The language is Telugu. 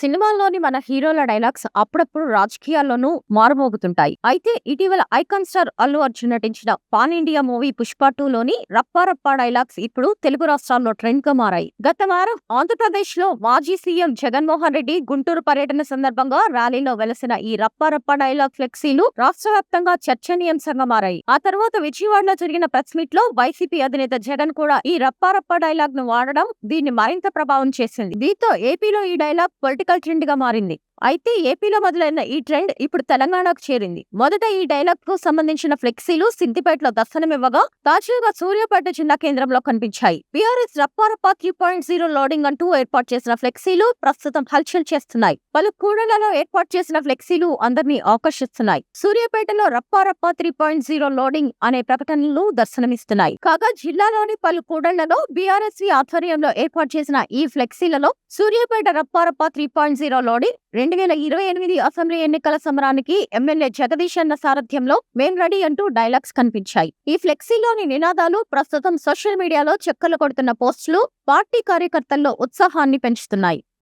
సినిమాల్లోని మన హీరోల డైలాగ్స్ అప్పుడప్పుడు రాజకీయాల్లోనూ మారుమోగుతుంటాయి. అయితే ఇటీవల ఐకాన్ స్టార్ అల్లు అర్జున్ నటించిన pan India movie Pushpa two లోని డైలాగ్స్ ఇప్పుడు తెలుగు రాష్ట్రాల్లో ట్రెండ్గా మారాయి. గత వారం ఆంధ్రప్రదేశ్లో మాజీ సీఎం జగన్మోహన్ రెడ్డి గుంటూరు పర్యటన సందర్భంగా ర్యాలీలో వెలసిన ఈ రప్పారప్ప డైలాగ్ ఫ్లెక్సీలు రాష్ట్ర వ్యాప్తంగా చర్చనీయాంశంగా మారాయి. ఆ తర్వాత విజయవాడలో జరిగిన ప్రెస్ మీట్లో వైసీపీ అధినేత జగన్ కూడా ఈ రప్పారప్ప డైలాగ్ను వాడడం దీన్ని మరింత ప్రభావం చేసింది. దీంతో ఏపీలో ఈ డైలాగ్ పొలిటికల్ ట్రెండ్ మారింది. అయితే ఏపీలో మొదలైన ఈ ట్రెండ్ ఇప్పుడు తెలంగాణకు చేరింది. మొదట ఈ డైలాగ్కు సంబంధించిన ఫ్లెక్సీలు సిద్దిపేటలో దర్శనమివ్వగా తాజాగా సూర్యాపేట జిల్లా కేంద్రంలో కనిపించాయి. బీఆర్ఎస్ రప్పారప్ప త్రీ పాయింట్ జీరో లోడింగ్ అంటూ ఏర్పాటు చేసిన ఫ్లెక్సీలు ప్రస్తుతం హల్చల్ చేస్తున్నాయి. పలు కూడళ్ళలో ఏర్పాటు చేసిన ఫ్లెక్సీలు అందరినీ ఆకర్షిస్తున్నాయి. సూర్యాపేటలో రప్పారప్ప త్రీ పాయింట్ జీరో లోడింగ్ అనే ప్రకటనలు దర్శనమిస్తున్నాయి. కాగా జిల్లాలోని పలు కూడళ్ళలో బీఆర్ఎస్ ఆధ్వర్యంలో ఏర్పాటు చేసిన ఈ ఫ్లెక్సీలలో సూర్యాపేట రప్పారప్ప త్రీ పాయింట్ జీరో లోడింగ్ రెండు వేల ఇరవై ఎనిమిది అసెంబ్లీ ఎన్నికల సమరానికి ఎమ్మెల్యే జగదీష్ అన్న సారథ్యంలో మేం రెడీ అంటూ డైలాగ్స్ కనిపించాయి. ఈ ఫ్లెక్సీలోని నినాదాలు ప్రస్తుతం సోషల్ మీడియాలో చెక్కలు కొడుతున్న పోస్టులు పార్టీ కార్యకర్తల్లో ఉత్సాహాన్ని పెంచుతున్నాయి.